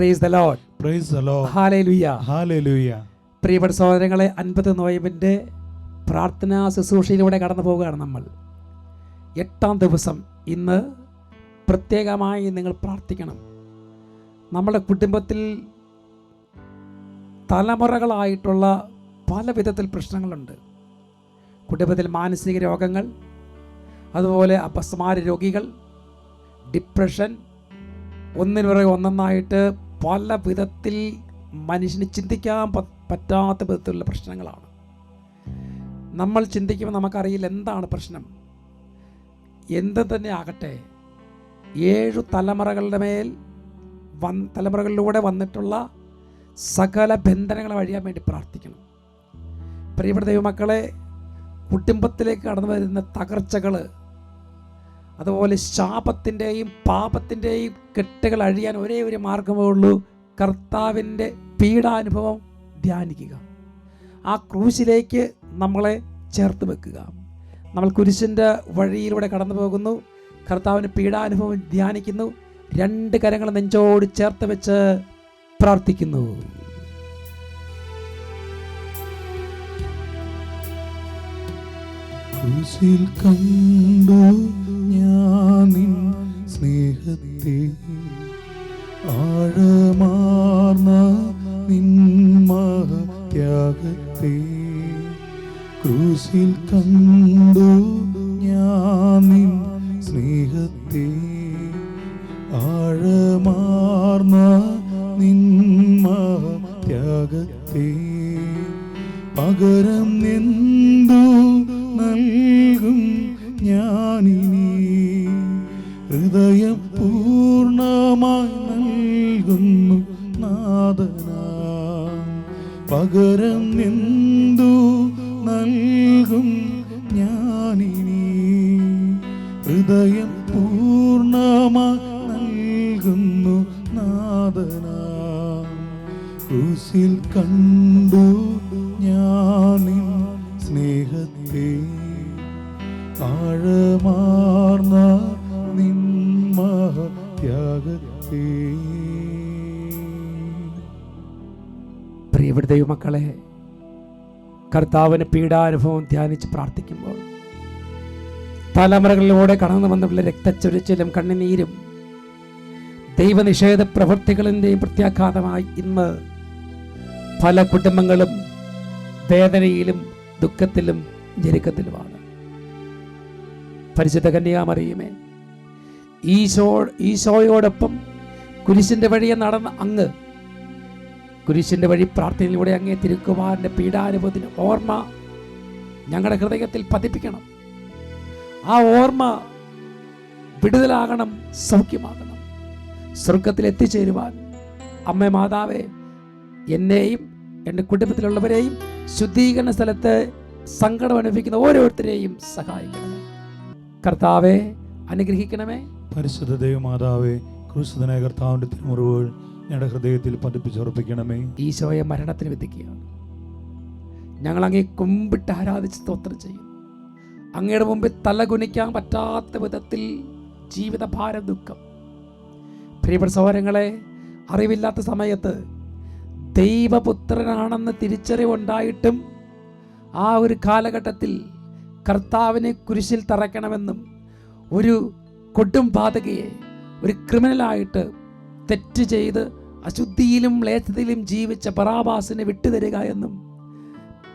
Praise the Lord praise the Lord hallelujah hallelujah പ്രിയപ്പെട്ട സഹോദരങ്ങളെ അൻപത് നോയമ്പിന്റെ പ്രാർത്ഥനാ ശുശ്രൂഷയിലൂടെ കടന്നു പോവുകയാണ് നമ്മൾ. എട്ടാം ദിവസം ഇന്ന് പ്രത്യേകമായി നിങ്ങൾ പ്രാർത്ഥിക്കണം. നമ്മുടെ കുടുംബത്തിൽ തലമുറകളായിട്ടുള്ള പല വിധത്തിൽ പ്രശ്നങ്ങളുണ്ട്. കുടുംബത്തിൽ മാനസിക രോഗങ്ങൾ അതുപോലെ അപസ്മാര രോഗികൾ ഡിപ്രഷൻ ഒന്നിനു പുറകെ ഒന്നൊന്നായിട്ട് പല വിധത്തിൽ മനുഷ്യന് ചിന്തിക്കാൻ പറ്റാത്ത വിധത്തിലുള്ള പ്രശ്നങ്ങളാണ്. നമ്മൾ ചിന്തിക്കുമ്പോൾ നമുക്കറിയില്ല എന്താണ് പ്രശ്നം. എന്ത് തന്നെ ആകട്ടെ ഏഴു തലമുറകളുടെ മേൽ വൻ തലമുറകളിലൂടെ വന്നിട്ടുള്ള സകല ബന്ധനങ്ങളെ വഴിയാൻ വേണ്ടി പ്രാർത്ഥിക്കണം. പ്രിയപ്പെട്ട ദൈവമക്കളെ കുടുംബത്തിലേക്ക് കടന്നു വരുന്ന തകർച്ചകൾ അതുപോലെ ശാപത്തിന്റെയും പാപത്തിന്റെയും കെട്ടുകൾ അഴിയാൻ ഒരേ ഒരു മാർഗമേ ഉള്ളൂ. കർത്താവിന്റെ പീഡാനുഭവം ധ്യാനിക്കുക. ആ ക്രൂശിലേക്ക് നമ്മളെ ചേർത്ത് വെക്കുക. നമ്മൾ കുരിശിന്റെ വഴിയിലൂടെ കടന്നു പോകുന്നു. കർത്താവിന്റെ പീഡാനുഭവം ധ്യാനിക്കുന്നു. രണ്ട് കരങ്ങൾ നെഞ്ചോട് ചേർത്ത് വെച്ച് പ്രാർത്ഥിക്കുന്നു. ക്രൂശിൽ കണ്ടു ഞാൻ നിൻ സ്നേഹത്തെ. ആഴമാർന്ന നിൻ മഹത്യാഗത്തെ. ക്രൂശിൽ കണ്ടു ഞാൻ നിൻ സ്നേഹത്തെ. പ്രിയപ്പെട്ട ദൈവമക്കളെ കർത്താവിന് പീഡാനുഭവം ധ്യാനിച്ച് പ്രാർത്ഥിക്കുമ്പോൾ തലമുറകളിലൂടെ കടന്നു വന്നുള്ള രക്തച്ചൊരിച്ചിലും കണ്ണുനീരും ദൈവനിഷേധ പ്രവൃത്തികളിന്റെയും പ്രത്യാഘാതമായി ഇന്ന് പല കുടുംബങ്ങളും വേദനയിലും ദുഃഖത്തിലും ഞെരുക്കത്തിലുമാണ്. പരിശുദ്ധ കന്യാമറിയുമേ ഈശോ ഈശോയോടൊപ്പം കുരിശിന്റെ വഴിയെ നടന്ന അങ്ങ് കുരിശിന്റെ വഴി പ്രാർത്ഥനയിലൂടെ അങ്ങേ തിരുക്കുമാരന്റെ പീഡാനുഭവത്തിന് ഓർമ്മ ഞങ്ങളുടെ ഹൃദയത്തിൽ പതിപ്പിക്കണം. ആ ഓർമ്മ വിടുതലാകണം സൗഖ്യമാകണം. സ്വർഗത്തിൽ എത്തിച്ചേരുവാൻ അമ്മ മാതാവേ എന്നെയും എന്റെ കുടുംബത്തിലുള്ളവരെയും ശുദ്ധീകരണ സ്ഥലത്ത് സങ്കടം അനുഭവിക്കുന്ന ഓരോരുത്തരെയും സഹായിക്കണമേ. കർത്താവെ അനുഗ്രഹിക്കണമേ. പരിശുദ്ധ ദൈവമാതാവേ ക്രൂശിതനായ കർത്താവിന്റെ തിരുമുറിവുകൾ ഞങ്ങളുടെ ഹൃദയത്തിൽ പതിപ്പിച്ചുറപ്പിക്കണമേ ഈശോയെ മരണത്തിന് വിധിക്കുകയാണ്. ഞങ്ങൾ അങ്ങേ കുമ്പിട്ട് ആരാധിച്ച് സ്തോത്രം ചെയ്യും. അങ്ങയുടെ മുമ്പിൽ തല കുനിക്കാൻ പറ്റാത്ത വിധത്തിൽ ജീവിതഭാരം ദുഃഖം. പ്രിയപ്പെട്ട സഹോദരങ്ങളെ അറിവില്ലാത്ത സമയത്ത് ദൈവപുത്രനാണെന്ന് തിരിച്ചറിവുണ്ടായിട്ടും ആ ഒരു കാലഘട്ടത്തിൽ കർത്താവിനെ കുരിശിൽ തറയ്ക്കണമെന്നും ഒരു കൊടും ബാധകയെ ഒരു ക്രിമിനലായിട്ട് തെറ്റ് ചെയ്ത് അശുദ്ധിയിലും ലേശതയിലും ജീവിച്ച പറാബാസിനെ വിട്ടുതരിക എന്നും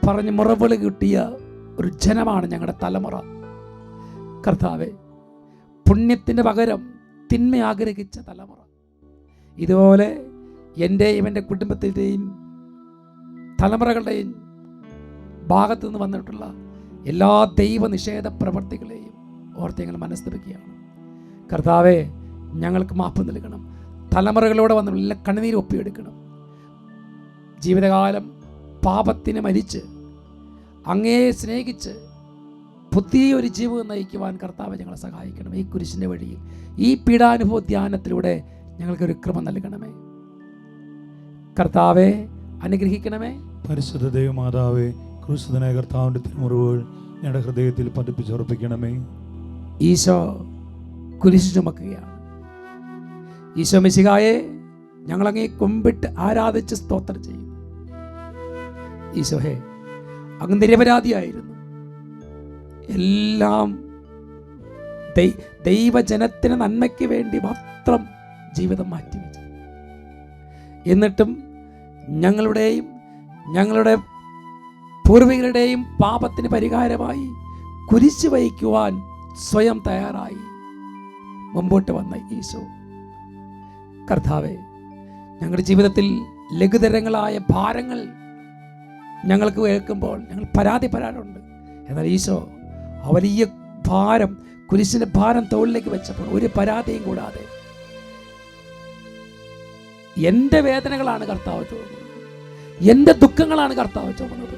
പറഞ്ഞ് മുറവിളി കിട്ടിയ ഒരു ജനമാണ് ഞങ്ങളുടെ തലമുറ. കർത്താവെ പുണ്യത്തിന് പകരം തിന്മ ആഗ്രഹിച്ച തലമുറ. ഇതുപോലെ എന്റെയും എന്റെ കുടുംബത്തിന്റെയും തലമുറകളുടെയും ഭാഗത്തു നിന്ന് വന്നിട്ടുള്ള എല്ലാ ദൈവ നിഷേധ പ്രവർത്തികളെയും ഓർത്ത് ഞങ്ങൾ മനസ്സിലാക്കുകയാണ് കർത്താവെ ഞങ്ങൾക്ക് മാപ്പ് നൽകണം. തലമുറകളോടെ വന്ന് എല്ലാം കണ്ണുനീർ ഒപ്പിയെടുക്കണം. ജീവിതകാലം പാപത്തിന് മരിച്ച് അങ്ങേ സ്നേഹിച്ച് പുതിയൊരു ജീവിതം നയിക്കുവാൻ കർത്താവ് ഞങ്ങളെ സഹായിക്കണം. ഈ കുരിശിന്റെ വഴിയിൽ ഈ പീഡാനുഭവ ധ്യാനത്തിലൂടെ ഞങ്ങൾക്കൊരു ക്രമം നൽകണമേ. കർത്താവെ അനുഗ്രഹിക്കണമേ. പരിശുദ്ധ ദൈവമാതാവേ ക്രൂശിതനായ കർത്താവിന്റെ തിരുമുറിവുകൾ ഞങ്ങളുടെ ഹൃദയത്തിൽ പതിപ്പിച്ചുറപ്പിക്കണമേ. ഈശോ കുരിശ് ചുമക്കുകയാണ്. ഈശോ മിശികായെ ഞങ്ങളങ്ങേ കുമ്പിട്ട് ആരാധിച്ച് സ്തോത്രം ചെയ്യും ഈശോഹേ അങ്ങ് നിരപരാധിയായിരുന്നു. എല്ലാം ദൈവജനത്തിന് നന്മയ്ക്ക് വേണ്ടി മാത്രം ജീവിതം മാറ്റിവെച്ചു. എന്നിട്ടും ഞങ്ങളുടെയും ഞങ്ങളുടെ പൂർവികരുടെയും പാപത്തിന് പരിഹാരമായി കുരിശു വഹിക്കുവാൻ സ്വയം തയ്യാറായി മുമ്പോട്ട് വന്ന ഈശോ. കർത്താവെ ഞങ്ങളുടെ ജീവിതത്തിൽ ലഘുതരങ്ങളായ ഭാരങ്ങൾ ഞങ്ങൾക്ക് കേൾക്കുമ്പോൾ ഞങ്ങൾ പരാതി പരാടുണ്ട് എന്നാൽ ഈശോ ആ വലിയ ഭാരം കുരിശിന്റെ ഭാരം തോളിലേക്ക് വെച്ചപ്പോൾ ഒരു പരാതിയും കൂടാതെ എന്റെ വേദനകളാണ് കർത്താവ് തോന്നുന്നത്. എന്റെ ദുഃഖങ്ങളാണ് കർത്താവ് തോന്നുന്നത്.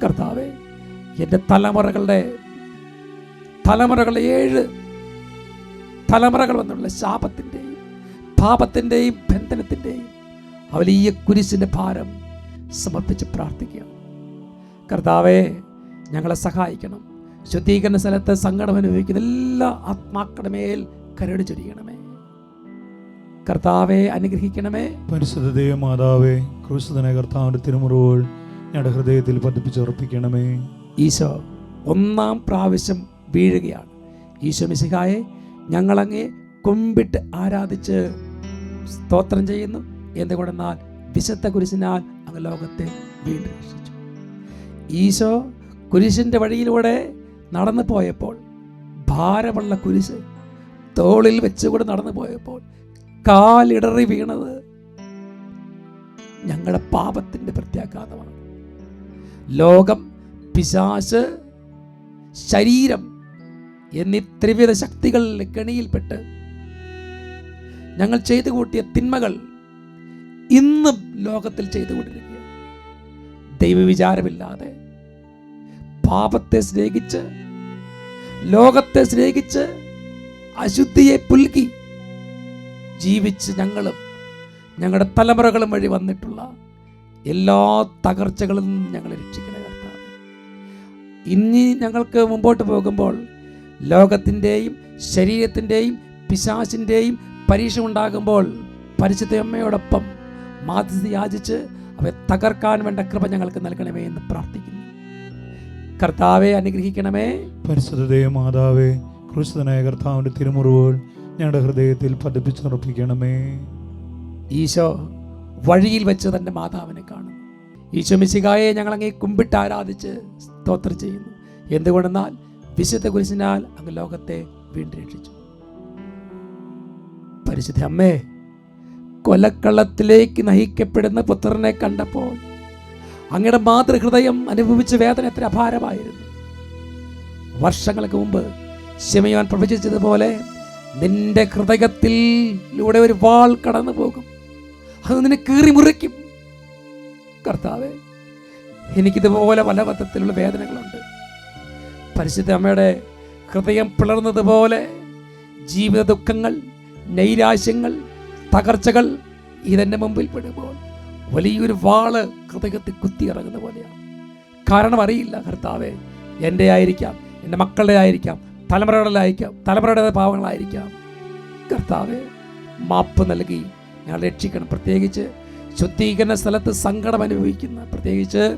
കർത്താവെ എന്റെ തലമുറകളുടെ തലമുറകളുടെ ഏഴ് തലമുറകൾ വന്നുള്ള ശാപത്തിന്റെയും പാപത്തിന്റെയും ബന്ധനത്തിന്റെയും ആ വലിയ കുരിശിന്റെ ഭാരം സമർപ്പിച്ച് പ്രാർത്ഥിക്കുക. കർത്താവെ ഞങ്ങളെ സഹായിക്കണം. ശുദ്ധീകരണ സ്ഥലത്ത് സങ്കടം അനുഭവിക്കുന്ന എല്ലാ ആത്മാക്കളുടെ മേൽ കരുണ ചൊരിയണമേ. കർത്താവെ അനുഗ്രഹിക്കണമേ. പരിശുദ്ധ ദൈവമാതാവേ ക്രൂശുധന കർത്താവിന്റെ തിരുമുറിവുകൾ ഞങ്ങളുടെ ഹൃദയത്തിൽ പതിപ്പിച്ചുറപ്പിക്കണമേ ഈശോ ഒന്നാം പ്രാവശ്യം വീഴുകയാണ്. ഈശോ മിശിഹായെ ഞങ്ങളങ്ങേ കുമ്പിട്ട് ആരാധിച്ച് സ്തോത്രം ചെയ്യുന്നു. എന്തുകൊണ്ടെന്നാൽ വിശുദ്ധ കുരിശിനാൽ അങ്ങ് ലോകത്തെ വീണ്ടും രക്ഷിച്ചു. ഈശോ കുരിശിന്റെ വഴിയിലൂടെ നടന്നു പോയപ്പോൾ ഭാരമുള്ള കുരിശ് തോളിൽ വെച്ചുകൂടെ നടന്നു പോയപ്പോൾ കാലിടറി വീണത് ഞങ്ങളുടെ പാപത്തിന്റെ പ്രത്യാഘാതമാണ്. ലോകം പിശാശ് ശരീരം എന്നീ ത്രിവിധ ശക്തികളിൽ കെണിയിൽപ്പെട്ട് ഞങ്ങൾ ചെയ്തു കൂട്ടിയ തിന്മകൾ ഇന്നും ലോകത്തിൽ ചെയ്തു കൊണ്ടിരിക്കുക ദൈവവിചാരമില്ലാതെ പാപത്തെ സ്നേഹിച്ച് ലോകത്തെ സ്നേഹിച്ച് അശുദ്ധിയെ പുൽകി ജീവിച്ച് ഞങ്ങളും ഞങ്ങളുടെ തലമുറകളും വഴി വന്നിട്ടുള്ള എല്ലാ തകർച്ചകളിൽ നിന്നും ഞങ്ങളെ രക്ഷിക്കണേ കർത്താവ്. ഇനി ഞങ്ങൾക്ക് മുമ്പോട്ട് പോകുമ്പോൾ ലോകത്തിന്റെയും ശരീരത്തിന്റെയും പിശാചിന്റെയും പരീക്ഷ ഉണ്ടാകുമ്പോൾ പരിശുദ്ധ അമ്മയോടൊപ്പം മാധ്യസ്ഥ യാചിച്ച് അവയെ തകർക്കാൻ വേണ്ട കൃപ ഞങ്ങൾക്ക് നൽകണമേ എന്ന് പ്രാർത്ഥിക്കുന്നു. കർത്താവെ അനുഗ്രഹിക്കണമേ. പരിശുദ്ധ ദൈവമാതാവേ ക്രിസ്തുനായ കർത്താവിന്റെ തിരുമുറിവുകൾ ഞങ്ങളുടെ ഹൃദയത്തിൽ പതിപ്പിച്ചുറപ്പിക്കണമേ. ഈശോ വഴിയിൽ വെച്ച് തന്റെ മാതാവിനെ കാണും ഈശോ മിശികായെ ഞങ്ങൾ അങ്ങേ കുമ്പിട്ട് ആരാധിച്ച് സ്തോത്രം ചെയ്യുന്നു. എന്തുകൊണ്ടെന്നാൽ വിശുദ്ധ കുരിശിനാൽ അങ്ങ് ലോകത്തെ വീണ്ടും രക്ഷിച്ചു പരിശുദ്ധ അമ്മേ കൊലക്കളത്തിലേക്ക് നയിക്കപ്പെടുന്ന പുത്രനെ കണ്ടപ്പോൾ അങ്ങയുടെ മാതൃഹൃദയം അനുഭവിച്ച വേദന എത്ര അപാരമായിരുന്നു. വർഷങ്ങൾക്ക് മുമ്പ് ശിമയോൻ പ്രവചിച്ചതുപോലെ നിന്റെ ഹൃദയത്തിലൂടെ ഒരു വാൾ കടന്നു പോകും അത് നിന്നെ കീറി മുറിക്കും. കർത്താവെ എനിക്കിതുപോലെ പല വിധത്തിലുള്ള വേദനകളുണ്ട്. പരിശുദ്ധ അമ്മയുടെ ഹൃദയം പിളർന്നതുപോലെ ജീവിത ദുഃഖങ്ങൾ നൈരാശ്യങ്ങൾ തകർച്ചകൾ ഇതെന്റെ മുമ്പിൽ പെടുമ്പോൾ വലിയൊരു വാൾ ഹൃദയത്തിൽ കുത്തിയിറങ്ങുന്ന പോലെയാണ്. കാരണം അറിയില്ല കർത്താവെ എന്റെ ആയിരിക്കാം എന്റെ മക്കളുടെ ആയിരിക്കാം തലമുറകളിലായിരിക്കാം തലമുറയുടെ പാവങ്ങളായിരിക്കാം. കർത്താവെ മാപ്പ് നൽകി ഞങ്ങൾ രക്ഷിക്കണം. പ്രത്യേകിച്ച് ശുദ്ധീകരണ സ്ഥലത്ത് സങ്കടം അനുഭവിക്കുന്ന പ്രത്യേകിച്ച്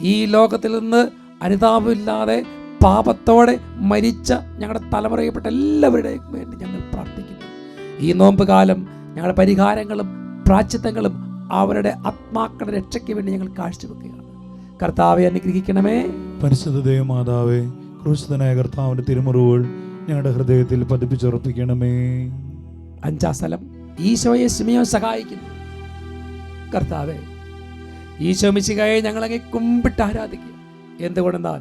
ഈ ലോകത്തിൽ നിന്ന് അനുതാപമില്ലാതെ പാപത്തോടെ മരിച്ച ഞങ്ങളുടെ തലമുറയിൽപ്പെട്ട എല്ലാവരുടെയും വേണ്ടി ഞങ്ങൾ ഈ നോമ്പ് കാലം ഞങ്ങളുടെ പരിഹാരങ്ങളും പ്രാച്ചിത്തങ്ങളും അവരുടെ ആത്മാക്കളുടെ രക്ഷയ്ക്ക് വേണ്ടി ഞങ്ങൾ കാഴ്ചവെക്കുകയാണ്. കർത്താവെ അനുഗ്രഹിക്കണമേ. പരിശുദ്ധ ദൈവമാതാവേ ക്രൂശിതനായ കർത്താവിന്റെ തിരുമുറിവുകൾ ഞങ്ങളുടെ ഹൃദയത്തിൽ പതിപ്പിച്ചുറപ്പിക്കണമേ. അഞ്ചാം സ്ഥലം. ഈശോയെ സിമിയോ സഹായിക്കുന്നു. കർത്താവെ ഈശോ മിശികയെ ഞങ്ങളങ്ങെ കുമ്പിട്ട് ആരാധിക്കുക എന്തുകൊണ്ടെന്നാൽ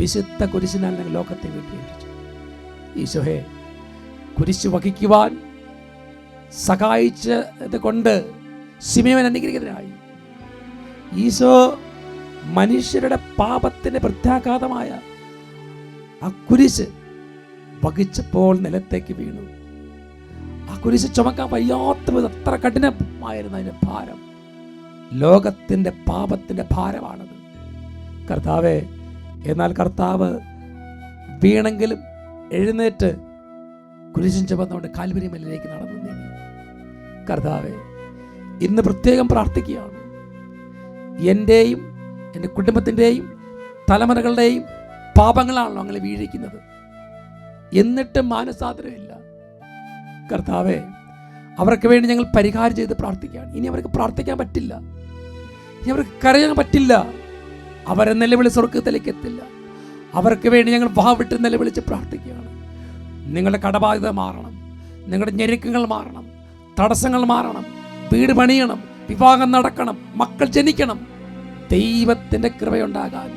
വിശുദ്ധ കുരിശിനാൽ ഞങ്ങൾ ലോകത്തെ വീട്ടിൽ ഈശോയെ കുരിശ് വഹിക്കുവാൻ സഹായിച്ചത് കൊണ്ട് സിമയോൻ അനുഗ്രഹിതനായി ഈശോ മനുഷ്യരുടെ പാപത്തിന്റെ പ്രത്യാഘാതമായ ആ കുരിശ് വഹിച്ചപ്പോൾ നിലത്തേക്ക് വീണു. ആ കുരിശ് ചുമക്കാൻ വയ്യാത്ത വിധം അത്ര കഠിനമായിരുന്നു അതിന്റെ ഭാരം. ലോകത്തിന്റെ പാപത്തിന്റെ ഭാരമാണത്. കർത്താവെ എന്നാൽ കർത്താവ് വീണെങ്കിലും എഴുന്നേറ്റ് കുരിശും ചുമന്നുകൊണ്ട് കാൽവരി മലയിലേക്ക് നടന്നു. കർത്താവെ ഇന്ന് പ്രത്യേകം പ്രാർത്ഥിക്കുകയാണ്. എന്റെയും എന്റെ കുടുംബത്തിന്റെയും തലമുറകളുടെയും പാപങ്ങളാണല്ലോ അങ്ങനെ വീഴിക്കുന്നത്. എന്നിട്ടും മാനസാദരമില്ല കർത്താവെ അവർക്ക് വേണ്ടി ഞങ്ങൾ പരിഹാരം ചെയ്ത് പ്രാർത്ഥിക്കുകയാണ്. ഇനി അവർക്ക് പ്രാർത്ഥിക്കാൻ പറ്റില്ല. ഇനി അവർക്ക് കരയാൻ പറ്റില്ല. അവരെ നിലവിളി സ്വർഗത്തിലേക്ക് എത്തില്ല. അവർക്ക് വേണ്ടി ഞങ്ങൾ വാവിട്ട് നിലവിളിച്ച് പ്രാർത്ഥിക്കുകയാണ്. നിങ്ങളുടെ കടബാധ്യത മാറണം. നിങ്ങളുടെ ഞെരുക്കങ്ങൾ മാറണം. തടസ്സങ്ങൾ മാറണം വീട് പണിയണം വിവാഹം നടക്കണം മക്കൾ ജനിക്കണം. ദൈവത്തിന്റെ കൃപയുണ്ടാകാൻ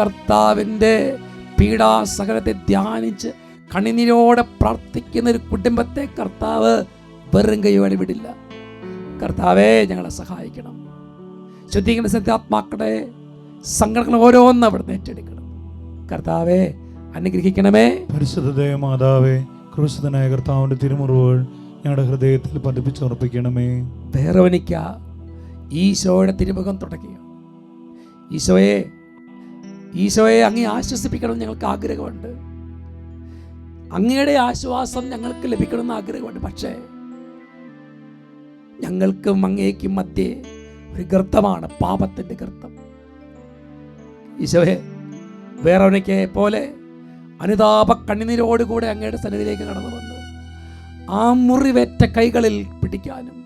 കർത്താവിന്റെ പീഡാസകലത്തെ ധ്യാനിച്ച് കണിനീരോടെ പ്രാർത്ഥിക്കുന്ന ഒരു കുടുംബത്തെ കർത്താവ് വെറും കൈയോടെ വിടില്ല. കർത്താവേ ഞങ്ങളെ സഹായിക്കണം. ശുദ്ധീകരണ സത്യാത്മാക്കളുടെ സംഘടന ഓരോന്ന് അവിടുന്ന് ഏറ്റെടുക്കണം. കർത്താവെ അനുഗ്രഹിക്കണമേ. പരിശുദ്ധ മാതാവേ ക്രൂശിതനായ കർത്താവിന്റെ തിരുമുറിവുകൾ ഞങ്ങളുടെ ഹൃദയത്തിൽ പതിപ്പിച്ചുറപ്പിക്കണമേ തേറവനിക്ക ഈശോയുടെ തിരുമുഖം തുടക്കുക ഈശോയെ ഈശോയെ അങ്ങേ ആശ്വസിപ്പിക്കണം ഞങ്ങൾക്ക് ആഗ്രഹമുണ്ട്. അങ്ങയുടെ ആശ്വാസം ഞങ്ങൾക്ക് ലഭിക്കണമെന്ന് ആഗ്രഹമുണ്ട്. പക്ഷേ ഞങ്ങൾക്കും അങ്ങേക്കും മധ്യേ ഒരു ഗർത്തമാണ് പാപത്തിന്റെ ഗർത്തം. ഈശോയെ വേറവനിക്കെ പോലെ അനുതാപ കണ്ണുനീരോടുകൂടെ അങ്ങയുടെ സന്നിധിയിലേക്ക് കടന്നു വന്ന്. ആ മുറിവേറ്റ കൈകളിൽ പിടിക്കാനും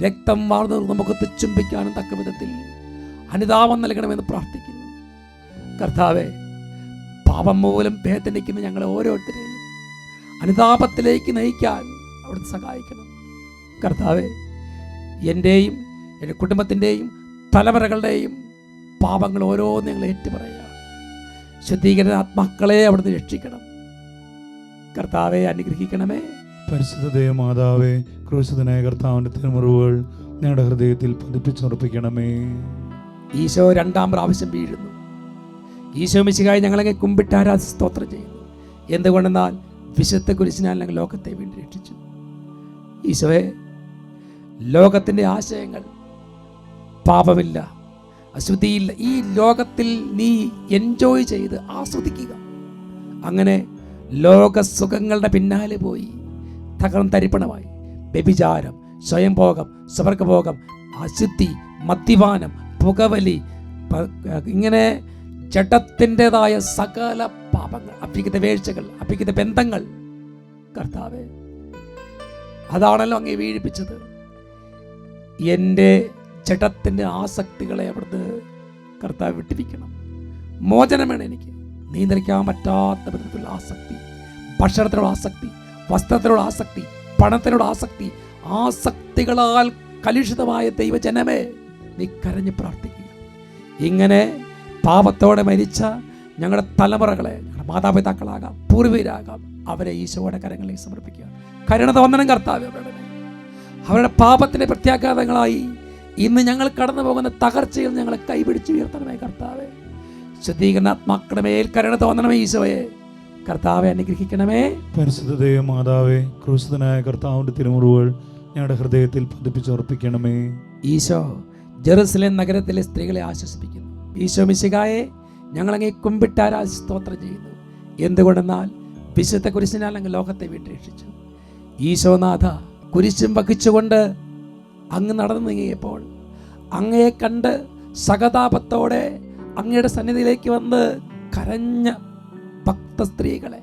രക്തം വാർന്നത് നമുക്ക് ചുംബിക്കാനും തക്ക വിധത്തിൽ അനുതാപം നൽകണമെന്ന് പ്രാർത്ഥിക്കുന്നു. കർത്താവെ പാപം മൂലം വേദനിക്കുന്ന ഞങ്ങളെ ഓരോരുത്തരെയും അനുതാപത്തിലേക്ക് നയിക്കാൻ അവിടുന്ന് സഹായിക്കണം. കർത്താവെ എന്റെയും എന്റെ കുടുംബത്തിന്റെയും തലമുറകളുടെയും പാപങ്ങൾ ഓരോന്ന് ഞങ്ങൾ ഏറ്റുപറയുക. ശുദ്ധീകരണ ആത്മാക്കളെ അവിടുന്ന് രക്ഷിക്കണം. കർത്താവെ അനുഗ്രഹിക്കണമേ. പരിശുദ്ധ ദേവമാതാവേ ക്രൂശിതനായ കർത്താവിന്റെ തിരുമുറിവുകൾ ഞങ്ങളുടെ ഹൃദയത്തിൽ പതിപ്പിച്ചുറപ്പിക്കണമേ. ഈശോ രണ്ടാം പ്രാവശ്യം വീഴുന്നു. ഈശോ മിശികായി ഞങ്ങളെ കുമ്പിട്ടാരാ സ്തോത്രം ചെയ്യുന്നു. എന്തുകൊണ്ടെന്നാൽ വിശുദ്ധ കുരിശിനാൽ ഞങ്ങൾ ലോകത്തെ വീണ്ടും രക്ഷിച്ചു. ഈശോയെ ലോകത്തിന്റെ ആശയങ്ങൾ പാപമില്ല അശുദ്ധിയില്ല. ഈ ലോകത്തിൽ നീ എൻജോയ് ചെയ്ത് ആസ്വദിക്കുക. അങ്ങനെ ലോകസുഖങ്ങളുടെ പിന്നാലെ പോയി. തകർന്ന് തരിപ്പണമായി. വ്യഭിചാരം സ്വയംഭോഗം സ്വർഗഭോഗം അശുദ്ധി മദ്യപാനം പുകവലി ഇങ്ങനെ ചട്ടത്തിന്റെതായ സകല പാപങ്ങൾ അപ്പിക്കുന്ന വീഴ്ചകൾ അപ്പിക്കുന്ന ബന്ധങ്ങൾ. കർത്താവ് അതാണല്ലോ അങ്ങേ വീഴിപ്പിച്ചത്. എന്റെ ചട്ടത്തിന്റെ ആസക്തികളെ അവിടുന്ന് കർത്താവ് വിട്ടിരിക്കണം. മോചനം വേണം എനിക്ക്. നിയന്ത്രിക്കാൻ പറ്റാത്ത വിധത്തിലുള്ള ആസക്തി ഭക്ഷണത്തിനുള്ള ആസക്തി വസ്ത്രത്തിനോട് ആസക്തി പണത്തിനോട് ആസക്തി ആസക്തികളാൽ കലുഷിതമായ ദൈവജനമേ നീ കരഞ്ഞ് പ്രാർത്ഥിക്കുക. ഇങ്ങനെ പാപത്തോടെ മരിച്ച ഞങ്ങളുടെ തലമുറകളെ ഞങ്ങളുടെ മാതാപിതാക്കളാകാം പൂർവീരാകാം അവരെ ഈശോയുടെ കരങ്ങളിൽ സമർപ്പിക്കുക. കരുണത വന്ദനം കർത്താവ് അവരുടെ. അവരുടെ പാപത്തിന്റെ പ്രത്യാഘാതങ്ങളായി ഇന്ന് ഞങ്ങൾ കടന്നു പോകുന്ന തകർച്ചയിൽ ഞങ്ങളെ കൈപിടിച്ച് ഉയർത്തണമേ കർത്താവെ. ശുദ്ധീകരണാത്മാക്കളുടെ മേൽ കരുണ തോന്നണമേ ഈശോയെ കർത്താവെ അനുഗ്രഹിക്കണമേ. പരിശുദ്ധ മാതാവേ ക്രൂശിതനായ കർത്താവിന്റെ തിരുമുറിവുകൾ ഞങ്ങളുടെ ഹൃദയത്തിൽ പതിപ്പിച്ചുറപ്പിക്കണമേ ഈശോ ജെറുസലേം നഗരത്തിലെ സ്ത്രീകളെ ആശ്വസിപ്പിക്കുന്നു. ഈശോ മിശികായെ ഞങ്ങളങ്ങേ കുമ്പിട്ടാരാ സ്തോത്രം ചെയ്യുന്നു. എന്തുകൊണ്ടെന്നാൽ വിശുദ്ധ കുരിശിനാൽ അങ്ങ് ലോകത്തെ വീട്ടിരക്ഷിച്ചു. ഈശോനാഥ കുരിശും വഹിച്ചുകൊണ്ട് അങ്ങ് നടന്നു നീങ്ങിയപ്പോൾ അങ്ങയെ കണ്ട് സഹതാപത്തോടെ അങ്ങയുടെ സന്നിധിയിലേക്ക് വന്ന് കരഞ്ഞ ഭക്ത സ്ത്രീകളെ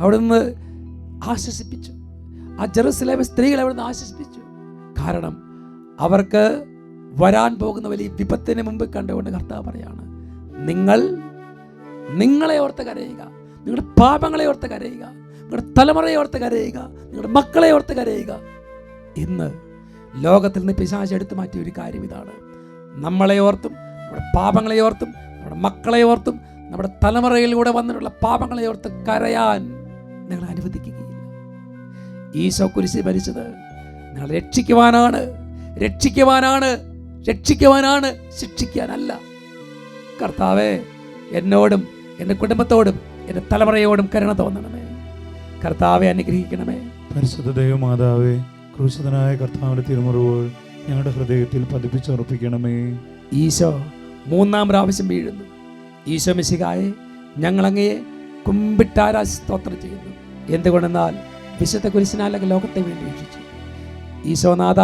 അവിടുന്ന് ആശ്വസിപ്പിച്ചു. ആ ജെറുസലേം സ്ത്രീകളെ അവിടുന്ന് ആശ്വസിപ്പിച്ചു. കാരണം അവർക്ക് വരാൻ പോകുന്ന വലിയ വിപത്തിന് മുമ്പ് കണ്ടുകൊണ്ട് കർത്താവ് പറയാണ് നിങ്ങൾ നിങ്ങളെ ഓർത്ത് കരയുക നിങ്ങളുടെ പാപങ്ങളെ ഓർത്ത് കരയുക നിങ്ങളുടെ തലമുറയെ ഓർത്ത് കരയുക നിങ്ങളുടെ മക്കളെ ഓർത്ത് കരയുക. ഇന്ന് ലോകത്തിൽ നിന്ന് പിശാച് എടുത്തു മാറ്റിയ ഒരു കാര്യം ഇതാണ്. നമ്മളെ ഓർത്തും നമ്മുടെ പാപങ്ങളെ ഓർത്തും നമ്മുടെ മക്കളെ ഓർത്തും നമ്മുടെ തലമുറയിലൂടെ വന്നിട്ടുള്ള പാപങ്ങളെ ഓർത്ത് കരയാൻ നിങ്ങൾ അനുവദിക്കുകയില്ല. ഈശോ കുരിശി ഭരിച്ചത് നിങ്ങൾ രക്ഷിക്കുവാനാണ് രക്ഷിക്കുവാനാണ് രക്ഷിക്കുവാനാണ് ശിക്ഷിക്കാനല്ല. കർത്താവേ എന്നോടും എന്റെ കുടുംബത്തോടും എന്റെ തലമുറയോടും കരുണ തോന്നണമേ. കർത്താവെ അനുഗ്രഹിക്കണമേ. പരിശുദ്ധ ദൈവമാതാവേ ക്രൂശിതനായ കർത്താവിന്റെ തിരുമുറിവുകൾ ഞങ്ങളുടെ ഹൃദയത്തിൽ പതിപ്പിച്ചുറപ്പിക്കണമേ. ഈശോ മൂന്നാം പ്രാവശ്യം വീഴുന്നു. ഈശോ മിശികായെ ഞങ്ങളങ്ങയെ കുമ്പിട്ടാരാ സ്തോത്രം ചെയ്യുന്നു. എന്തുകൊണ്ടെന്നാൽ വിശുദ്ധ കുരിശിനാലൊക്കെ ലോകത്തെ വേണ്ടി രക്ഷിച്ചു. ഈശോനാഥ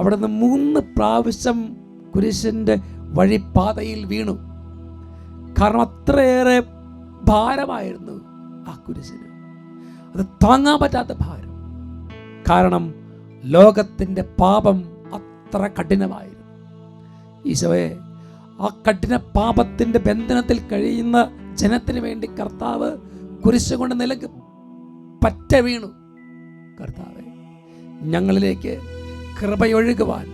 അവിടെ നിന്ന് മൂന്ന് പ്രാവശ്യം കുരിശിന്റെ വഴിപ്പാതയിൽ വീണു. കാരണം അത്രയേറെ ഭാരമായിരുന്നു ആ കുരിശിന്. അത് താങ്ങാൻ പറ്റാത്ത ഭാരം. കാരണം ലോകത്തിന്റെ പാപം അത്ര കഠിനമായിരുന്നു. ഈശോയെ ആ കഠിന പാപത്തിന്റെ ബന്ധനത്തിൽ കഴിയുന്ന ജനത്തിന് വേണ്ടി കർത്താവ് കുരിശ് കൊണ്ട് നിലയ്ക്ക് പറ്റ വീണു. കർത്താവെ ഞങ്ങളിലേക്ക് കൃപയൊഴുകുവാൻ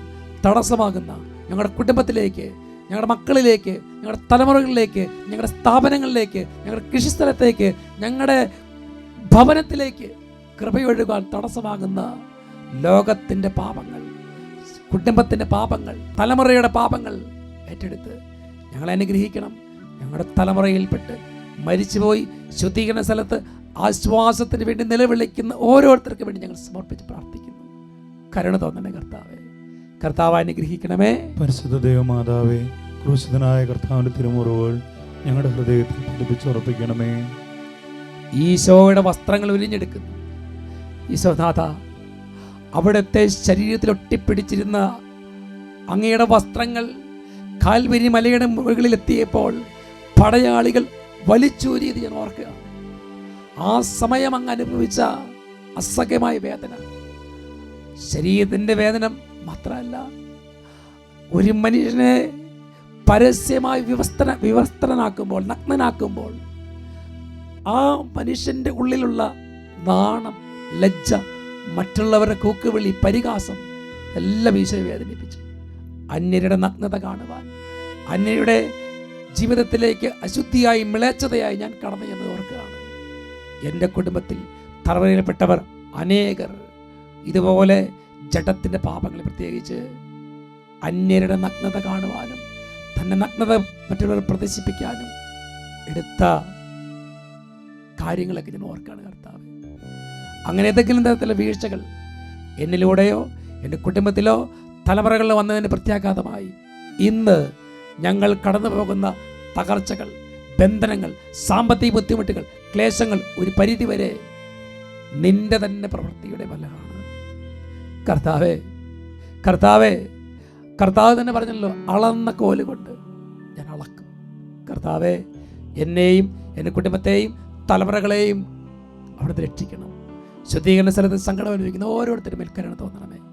തടസ്സമാകുന്ന ഞങ്ങളുടെ കുടുംബത്തിലേക്ക് ഞങ്ങളുടെ മക്കളിലേക്ക് ഞങ്ങളുടെ തലമുറകളിലേക്ക് ഞങ്ങളുടെ സ്ഥാപനങ്ങളിലേക്ക് ഞങ്ങളുടെ കൃഷിസ്ഥലത്തേക്ക് ഞങ്ങളുടെ ഭവനത്തിലേക്ക് കൃപയൊഴുകാൻ തടസ്സമാകുന്ന ലോകത്തിന്റെ പാപങ്ങൾ കുടുംബത്തിന്റെ പാപങ്ങൾ തലമുറയുടെ പാപങ്ങൾ ഏറ്റെടുത്ത്. ഞങ്ങളെ അനുഗ്രഹിക്കണം. ഞങ്ങളുടെ തലമുറയിൽപ്പെട്ട് മരിച്ചുപോയി ശുദ്ധീകരണ സ്ഥലത്ത് ആശ്വാസത്തിന് വേണ്ടി നിലവിളിക്കുന്ന ഓരോരുത്തർക്കും വേണ്ടി ഞങ്ങൾ സമർപ്പിച്ച് പ്രാർത്ഥിക്കുന്നു. കരുണ തോന്നണേ കർത്താവേ. കർത്താവ് അനുഗ്രഹിക്കണമേ. പരിശുദ്ധ ദേവമാതാവേ ക്രൂശിതനായ കർത്താവിന്റെ തിരുമുറിവുകൾ ഞങ്ങളുടെ ഹൃദയത്തിൽ പിടിപ്പിച്ചുറപ്പിക്കണമേ ഈശോയുടെ വസ്ത്രങ്ങൾ ഉരിഞ്ഞെടുക്കുന്നു. ഈശോനാഥ അവിടുത്തെ ശരീരത്തിൽ ഒട്ടിപ്പിടിച്ചിരുന്ന അങ്ങയുടെ വസ്ത്രങ്ങൾ കാൽവരി മലയുടെ മുകളിൽ എത്തിയപ്പോൾ പടയാളികൾ വലിച്ചൂരിയത് ഞാൻ ഓർക്കുക. ആ സമയം അങ്ങ് അനുഭവിച്ച അസഹ്യമായ വേദന. ശരീരത്തിന്റെ വേദന മാത്രമല്ല ഒരു മനുഷ്യനെ പരസ്യമായി വിവസ്ത്ര വിവസ്ത്രനാക്കുമ്പോൾ നഗ്നനാക്കുമ്പോൾ ആ മനുഷ്യന്റെ ഉള്ളിലുള്ള നാണം ലജ്ജ മറ്റുള്ളവരുടെ കൂക്കുവിളി പരിഹാസം എല്ലാം ഈശോയെ വേദനിപ്പിച്ചു. അന്യരുടെ നഗ്നത കാണുവാൻ അന്യരുടെ ജീവിതത്തിലേക്ക് അശുദ്ധിയായി മിളച്ചതയായി ഞാൻ കടന്നു എന്ന് ഓർക്കുകയാണ്. എന്റെ കുടുംബത്തിൽ തറവരയിൽപ്പെട്ടവർ അനേകർ ഇതുപോലെ ജഡത്തിന്റെ പാപങ്ങൾ പ്രത്യേകിച്ച് അന്യരുടെ നഗ്നത കാണുവാനും തന്റെ നഗ്നത മറ്റുള്ളവർ പ്രദർശിപ്പിക്കാനും എടുത്ത കാര്യങ്ങളൊക്കെ ഞാൻ ഓർക്കുകയാണ് കർത്താവ്. അങ്ങനെ ഏതെങ്കിലും തരത്തിലുള്ള വീഴ്ചകൾ എന്നിലൂടെയോ എന്റെ കുടുംബത്തിലോ തലമുറകളിൽ വന്നതിന് പ്രത്യാഘാതമായി. ഇന്ന് ഞങ്ങൾ കടന്നു പോകുന്ന തകർച്ചകൾ ബന്ധനങ്ങൾ സാമ്പത്തിക ബുദ്ധിമുട്ടുകൾ ക്ലേശങ്ങൾ ഒരു പരിധിവരെ നിന്റെ തന്നെ പ്രവൃത്തിയുടെ ഫലമാണ്. കർത്താവേ കർത്താവേ കർത്താവ് തന്നെ പറഞ്ഞല്ലോ അളന്ന കോലുകൊണ്ട് ഞാൻ അളക്കും. കർത്താവേ എന്നെയും എന്റെ കുടുംബത്തെയും തലമുറകളെയും അവിടുന്ന് രക്ഷിക്കണം. ശുദ്ധീകരണ സ്ഥലത്ത് സങ്കടം അനുഭവിക്കുന്ന ഓരോരുത്തരും മേൽക്കരണം തോന്നണമേ.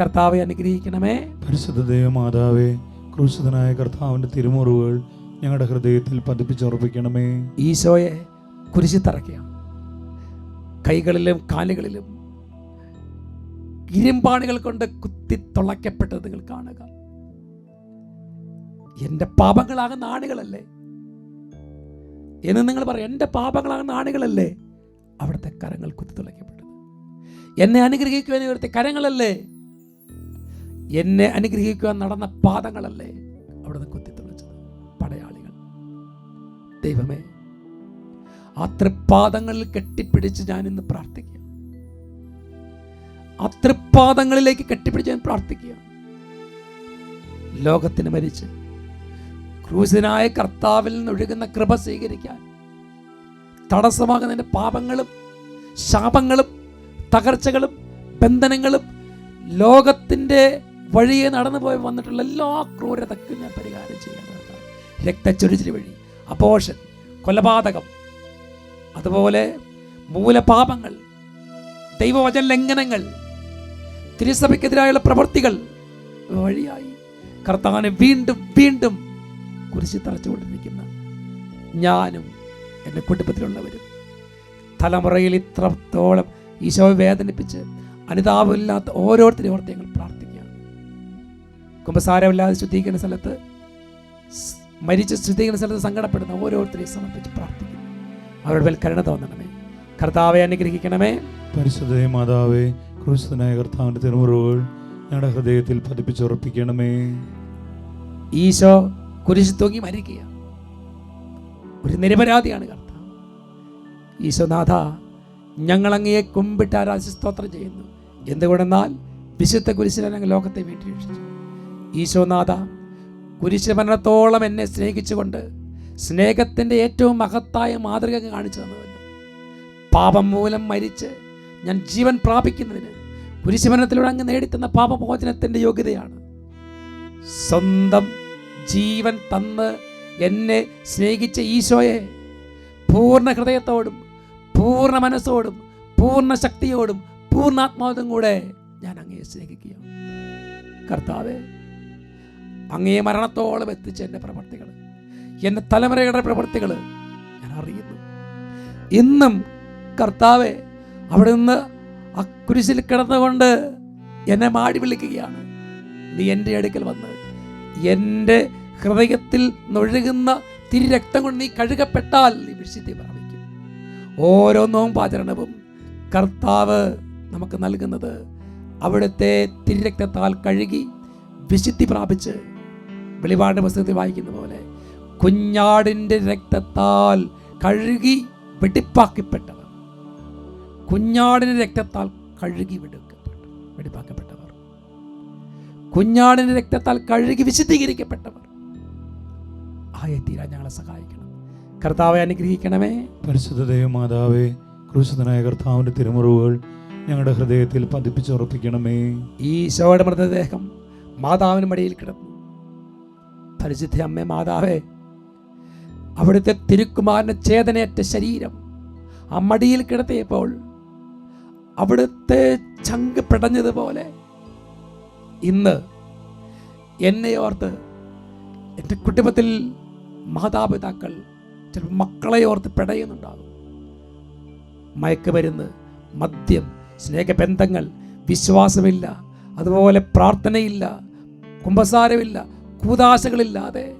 കർത്താവെ അനുഗ്രഹിക്കണമേ. പരിശുദ്ധ ദൈവമാതാവേ ക്രൂശിതനായ കർത്താവിന്റെ തിരുമുറിവുകൾ ഞങ്ങളുടെ ഹൃദയത്തിൽ പതിപ്പിച്ചുറപ്പിക്കണമേ. ഈശോയെ കുരിശി തറയ്ക്കുക കൈകളിലും കാലുകളിലും ഇരുമ്പാണികൾ കൊണ്ട് കുത്തി തുളയ്ക്കപ്പെട്ടത് നിങ്ങൾ കാണുക. എന്റെ പാപങ്ങളാകുന്ന ആണികളല്ലേ? എന്ന് നിങ്ങൾ പറയും എന്റെ പാപങ്ങളാകുന്ന ആണികളല്ലേ? അവിടുത്തെ കരങ്ങൾ കുത്തി തുളയ്ക്കപ്പെട്ടത്. എന്നെ അനുഗ്രഹിക്കുവാൻ ഇവിടുത്തെ കരങ്ങളല്ലേ? എന്നെ അനുഗ്രഹിക്കുവാൻ നടന്ന പാദങ്ങളല്ലേ അവിടുന്ന് കുത്തി തുളച്ചത് പടയാളികൾ. ദൈവമേ ആ തൃപ്പാദങ്ങളിൽ കെട്ടിപ്പിടിച്ച് ഞാൻ ഇന്ന് പ്രാർത്ഥിക്കുക. ആ തൃപ്പാദങ്ങളിലേക്ക് കെട്ടിപ്പിടിച്ച് ഞാൻ പ്രാർത്ഥിക്കുക. ലോകത്തിന് മരിച്ച് ക്രൂശനായ കർത്താവിൽ നിന്നൊഴുകുന്ന കൃപ സ്വീകരിക്കാൻ തടസ്സമാകുന്നതിന്റെ പാപങ്ങളും ശാപങ്ങളും തകർച്ചകളും ബന്ധനങ്ങളും ലോകത്തിന്റെ വഴിയെ നടന്നു പോയി വന്നിട്ടുള്ള എല്ലാ ക്രൂരതക്കും ഞാൻ പരിഹാരം ചെയ്യാൻ. രക്തച്ചൊരിച്ചിൽ വഴി അപോഷൻ കൊലപാതകം അതുപോലെ മൂലപാപങ്ങൾ ദൈവവചന ലംഘനങ്ങൾ തിരുസഭയ്ക്കെതിരായുള്ള പ്രവൃത്തികൾ വഴിയായി കർത്താവിനെ വീണ്ടും വീണ്ടും കുരിശി തറച്ചുകൊണ്ടിരിക്കുന്ന ഞാനും എന്റെ കുടുംബത്തിലുള്ളവരും തലമുറയിൽ ഇത്രത്തോളം ഈശോയെ വേദനിപ്പിച്ച് അനുതാപമില്ലാത്ത ഓരോരുത്തരും ഓർത്ത് ഞങ്ങൾ പ്രാർത്ഥിക്കുകയാണ് കുമ്പസാരമില്ലാതെ ശുദ്ധീകരണ സ്ഥലത്ത് മരിച്ച് ശുദ്ധീകരണ സ്ഥലത്ത് സങ്കടപ്പെടുന്ന ഓരോരുത്തരെയും സമർപ്പിച്ച് പ്രാർത്ഥിക്കുന്നു. അവരുടെ മേൽ കരുണ തോന്നണമേ. കർത്താവെ അനുഗ്രഹിക്കണമേ. പരിശുദ്ധ മാതാവേ ക്രിസ്തുനായ കർത്താവിന്റെ തിരുമുറിവുകൾ ഞങ്ങളുടെ ഹൃദയത്തിൽ പതിപ്പിച്ചുറപ്പിക്കണമേ ഈശോ കുരിശ് തൂങ്ങി മരിക്കുക. ഒരു നിരപരാധിയാണ് കർത്താവ്. ഈശോനാഥ ഞങ്ങൾ അങ്ങയെ കുമ്പിട്ട് ആരാധി സ്തോത്രം ചെയ്യുന്നു. എന്തുകൊണ്ടെന്നാൽ വിശുദ്ധ കുരിശിനെ ഞങ്ങൾ ലോകത്തെ വീട്ടിൽ രക്ഷിച്ചു. ഈശോനാഥ കുരിശുമരണത്തോളം എന്നെ സ്നേഹിച്ചുകൊണ്ട് സ്നേഹത്തിന്റെ ഏറ്റവും മഹത്തായ മാതൃക കാണിച്ചു തന്നുവല്ലോ പാപം മൂലം മരിച്ച് ഞാൻ ജീവൻ പ്രാപിക്കുന്നതിന് കുരിശുമരണത്തിലൂടെ അങ്ങ് നേടിത്തന്ന പാപമോചനത്തിന്റെ യോഗ്യതയാണ്. സ്വന്തം ജീവൻ തന്ന് എന്നെ സ്നേഹിച്ച ഈശോയെ പൂർണ ഹൃദയത്തോടും പൂർണ മനസ്സോടും പൂർണ ശക്തിയോടും പൂർണാത്മാവതും കൂടെ ഞാൻ അങ്ങയെ സ്നേഹിക്കുകയാണ്. കർത്താവെ അങ്ങേ മരണത്തോളം എത്തിച്ച എന്റെ പ്രവർത്തികൾ എന്റെ തലമുറയുടെ പ്രവർത്തികൾ ഞാൻ അറിയുന്നു. ഇന്നും കർത്താവെ അവിടെ നിന്ന് ആ കുരിശിൽ കിടന്നുകൊണ്ട് എന്നെ മാടി വിളിക്കുകയാണ്. നീ എന്റെ അടുക്കൽ വന്ന് എന്റെ ഹൃദയത്തിൽ നൊഴുകുന്ന തിരി രക്തം കൊണ്ട് നീ കഴുകപ്പെട്ടാൽ നീ വിശുദ്ധി പ്രാപിക്കും. ഓരോ നോമ്പാചരണവും കർത്താവ് നമുക്ക് നൽകുന്നത് അവിടുത്തെ തിരുരക്തത്താൽ കഴുകി വിശുദ്ധി പ്രാപിച്ച് വെളിപാട് പുസ്തകത്തിൽ വായിക്കുന്ന പോലെ കുഞ്ഞാടിന്റെ രക്തത്താൽ കഴുകി വെടിപ്പാക്കപ്പെട്ടവർ. കുഞ്ഞാടിന്റെ രക്തത്താൽ കഴുകി വെടുക്കപ്പെട്ടു വെടിപ്പാക്കപ്പെട്ടവർ. കുഞ്ഞാടിന്റെ രക്തത്താൽ കഴുകി വിശുദ്ധീകരിക്കപ്പെട്ടവർ. ആയ തീരാൻ ഞങ്ങളെ സഹായിക്കണം. കർത്താവെ അനുഗ്രഹിക്കണമേ. പരിശുദ്ധ ദൈവമാതാവേ ക്രൂശിതനായ കർത്താവിന്റെ തിരുമുറിവുകൾ ഞങ്ങളുടെ ഹൃദയത്തിൽ പതിപ്പിച്ചുറപ്പിക്കണമേ. ഈശോയുടെ മൃതദേഹം മാതാവിന് മടിയിൽ കിടന്നു. പരിശുദ്ധ അമ്മേ മാതാവേ അവിടുത്തെ തിരുക്കുമാരന് ചേതനയറ്റ ശരീരം ആ മടിയിൽ കിടത്തിയപ്പോൾ അവിടുത്തെ ചങ്ക് പിടഞ്ഞതുപോലെ ഇന്ന് എന്നെ ഓർത്ത് എന്റെ കുടുംബത്തിൽ മാതാപിതാക്കൾ ചിലപ്പോൾ മക്കളെ ഓർത്ത് പിടയുന്നുണ്ടാകും. മയക്കുമരുന്ന് മദ്യം സ്നേഹബന്ധങ്ങൾ വിശ്വാസമില്ല അതുപോലെ പ്രാർത്ഥനയില്ല കുംഭസാരമില്ല കൂതാശകളില്ലാതെ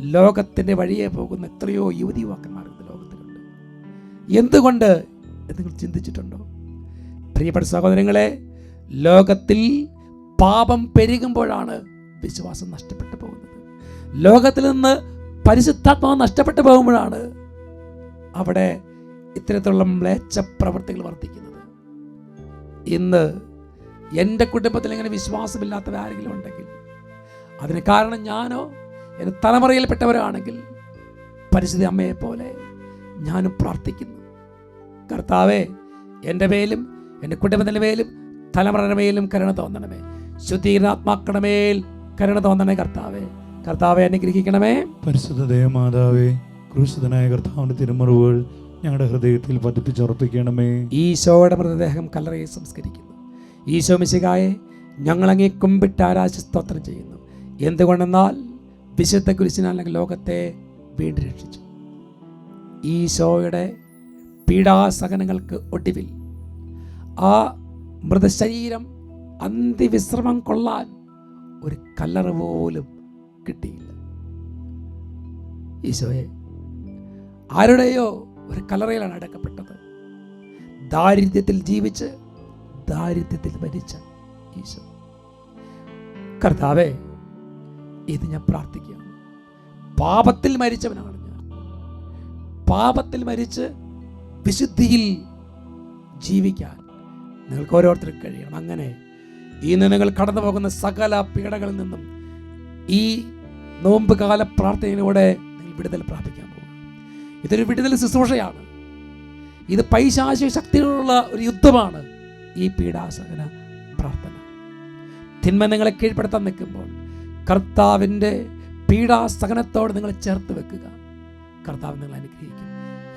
ലോകത്തിന്റെ വഴിയെ പോകുന്ന എത്രയോ യുവതി ലോകത്തിലുണ്ട് എന്തുകൊണ്ട് നിങ്ങൾ ചിന്തിച്ചിട്ടുണ്ടോ? പ്രിയപ്പെട്ട സഹോദരങ്ങളെ ലോകത്തിൽ പാപം പെരുകുമ്പോഴാണ് വിശ്വാസം നഷ്ടപ്പെട്ടു പോകുന്നത്. ലോകത്തിൽ നിന്ന് പരിശുദ്ധാത്മാവ് നഷ്ടപ്പെട്ടു പോകുമ്പോഴാണ് അവിടെ ഇത്തരത്തിലുള്ള മ്ലേച്ഛ പ്രവൃത്തികൾ വർദ്ധിക്കുന്നത്. ഇന്ന് എന്റെ കുടുംബത്തിൽ ഇങ്ങനെ വിശ്വാസമില്ലാത്തവർ ആരെങ്കിലും ഉണ്ടെങ്കിൽ അതിന് കാരണം ഞാനോ? എന്റെ തലമുറയിൽപ്പെട്ടവരാണെങ്കിൽ പരിശുദ്ധ അമ്മയെ പോലെ ഞാനും പ്രാർത്ഥിക്കുന്നു. കർത്താവെ എന്റെ മേലും എന്റെ കുടുംബത്തിന്റെ മേലും തലമുറയുടെ മേലും കരുണ തോന്നണമേ. ശുദ്ധീകരണാത്മാക്കളുടെ മേൽ കരുണ തോന്നണേ കർത്താവെ. കർത്താവെ അനുഗ്രഹിക്കണമേ. പരിശുദ്ധ ദൈവമാതാവേ ക്രൂശിതനായ കർത്താവിന്റെ തിരുമുറിവുകൾ ഞങ്ങളുടെ ഹൃദയത്തിൽ പതിപ്പിച്ചുറപ്പിക്കണമേ. ഈശോയുടെ മൃതദേഹം കല്ലറയിൽ സംസ്കരിക്കുന്നു. ഈശോ മിശികായെ ഞങ്ങളങ്ങേ കുമ്പിട്ടാരാശ സ്തോത്രം ചെയ്യുന്നു. എന്തുകൊണ്ടെന്നാൽ വിശുദ്ധ കുരിശിനാൽ ലോകത്തെ വീണ്ടും രക്ഷിച്ചു. ഈശോയുടെ പീഡാസഹനങ്ങൾക്ക് ഒടുവിൽ ആ മൃതശരീരം അന്തിവിശ്രമം കൊള്ളാൻ ഒരു കല്ലറ പോലും കിട്ടിയില്ല. ഈശോയെ ആരുടെയോ ഒരു കല്ലറയിലാണ് അടക്കപ്പെട്ടത്. ദാരിദ്ര്യത്തിൽ ജീവിച്ച് ദാരിദ്ര്യത്തിൽ മരിച്ച ഈശോ. കർത്താവേ ഇത് ഞാൻ പ്രാർത്ഥിക്കുകയാണ്. പാപത്തിൽ മരിച്ചവനാണ് ഞാൻ. പാപത്തിൽ മരിച്ച് വിശുദ്ധിയിൽ ജീവിക്കാൻ നിങ്ങൾക്ക് ഓരോരുത്തർക്കും കഴിയണം. അങ്ങനെ ഇന്ന് നിങ്ങൾ കടന്നു പോകുന്ന സകല പീഡകളിൽ നിന്നും ഈ നോമ്പ് കാല പ്രാർത്ഥനയിലൂടെ നിങ്ങൾ വിടുതൽ പ്രാപിക്കാൻ പോകും ഇതൊരു വിടുതൽ ശുശ്രൂഷയാണ്. ഇത് പൈശാചിക ശക്തികളുള്ള ഒരു യുദ്ധമാണ് ഈ പീഡാസകന പ്രാർത്ഥന. തിന്മ നിങ്ങളെ കീഴ്പ്പെടുത്താൻ നിൽക്കുമ്പോൾ കർത്താവിന്റെ പീഡാസഹനത്തോട് നിങ്ങൾ ചേർത്ത് വെക്കുക. കർത്താവ് നിങ്ങൾ അനുഗ്രഹിക്കും.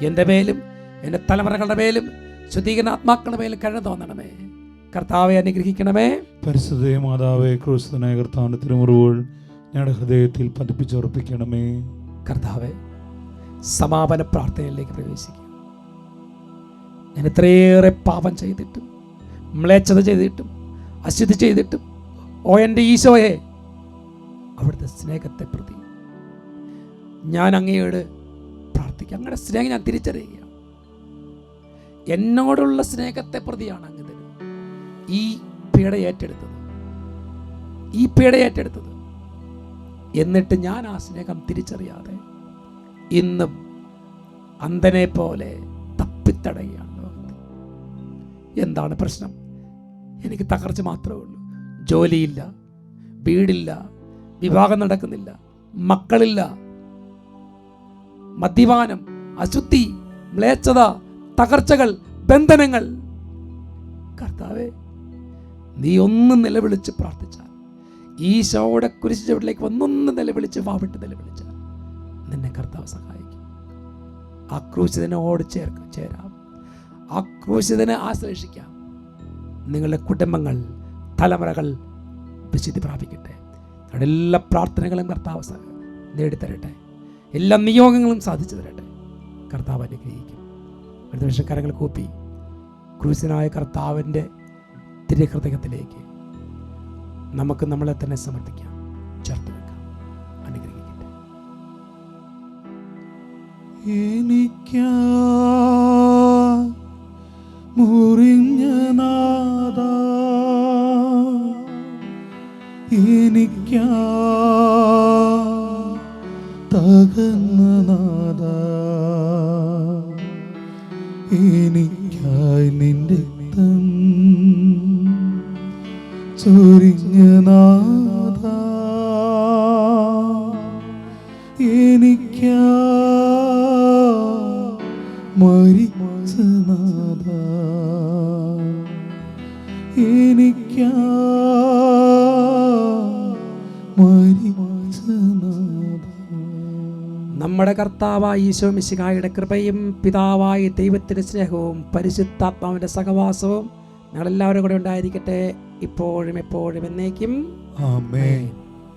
എന്റെ മേലും എന്റെ തലമുറകളുടെ മേലും ശുദ്ധീകരണാത്മാക്കളുടെ മേലും കരുണ തോന്നണമേ കർത്താവെ അനുഗ്രഹിക്കണമേ. പരിശുദ്ധ മാതാവേ ക്രൂശിതനായ കർത്താവിന്റെ തിരുമുറിവുകൾ ഞങ്ങളുടെ ഹൃദയത്തിൽ പതിപ്പിച്ചുറപ്പിക്കണമേ. കർത്താവെ സമാപന പ്രാർത്ഥനയിലേക്ക് പ്രവേശിക്കുക. ഞാൻ ഇത്രയേറെ പാപം ചെയ്തിട്ടും മ്ലേച്ഛത ചെയ്തിട്ടും അശുദ്ധി ചെയ്തിട്ടും ഓ എന്റെ ഈശോയെ അവിടുത്തെ സ്നേഹത്തെ പ്രതി. ഞാൻ അങ്ങയോട് പ്രാർത്ഥിക്കുക അങ്ങയുടെ സ്നേഹം ഞാൻ തിരിച്ചറിയുക. എന്നോടുള്ള സ്നേഹത്തെ പ്രതിയാണ് അങ്ങ് ഈ പീഡ ഏറ്റെടുത്തത്. ഈ പീഡ ഏറ്റെടുത്തത്. എന്നിട്ട് ഞാൻ ആ സ്നേഹം തിരിച്ചറിയാതെ ഇന്ന് അന്ധനെ പോലെ തപ്പിത്തടയുകയാണ് എന്താണ് പ്രശ്നം? എനിക്ക് തകർച്ച മാത്രമേ ഉള്ളൂ. ജോലിയില്ല വീടില്ല വിവാഹം നടക്കുന്നില്ല മക്കളില്ല. മദ്യപാനം അശുദ്ധി മ്ലേച്ഛത തകർച്ചകൾ ബന്ധനങ്ങൾ. കർത്താവെ നീ ഒന്ന് നിലവിളിച്ച് പ്രാർത്ഥിച്ചാൽ ഈശോയുടെ കുരിശ് ചുവട്ടിലേക്ക് വന്നൊന്ന് നിലവിളിച്ച് വാവിട്ട് നിലവിളിച്ചാൽ നിന്നെ കർത്താവ് സഹായിക്കും. ആക്രൂശിതനോട് ക്രൂശിതനോട് ചേർക്ക ചേരാം. ആക്രോശിതനെ ക്രൂശിതനെ ആശ്ലേഷിക്കാം. നിങ്ങളുടെ കുടുംബങ്ങൾ തലമുറകൾ വിശുദ്ധി പ്രാപിക്കട്ടെ. നിങ്ങളുടെ എല്ലാ പ്രാർത്ഥനകളും കർത്താവ് നേടിത്തരട്ടെ. എല്ലാ നിയോഗങ്ങളും സാധിച്ചു തരട്ടെ. കർത്താവ് അനുഗ്രഹിക്കും. അടുത്ത വർഷം കരങ്ങൾ കൂപ്പി. ക്രൂശനായ കർത്താവിന്റെ തിരുഹൃദയത്തിലേക്ക് നമുക്ക് നമ്മളെ തന്നെ സമർപ്പിക്കാം. ചേർത്ത് വെക്കാം. അനുഗ്രഹിക്കട്ടെ. എനിക്ക മുറിഞ്ഞ നാദ എനിക്കാ തകർന്ന കർത്താവായ ഈശോ മിശിഹായുടെ കൃപയും പിതാവായ ദൈവത്തിന്റെ സ്നേഹവും പരിശുദ്ധാത്മാവിന്റെ സഹവാസവും ഞങ്ങളെല്ലാവരും കൂടെ ഉണ്ടായിരിക്കട്ടെ. ഇപ്പോഴും എപ്പോഴും എന്നേക്കും. ആമേൻ.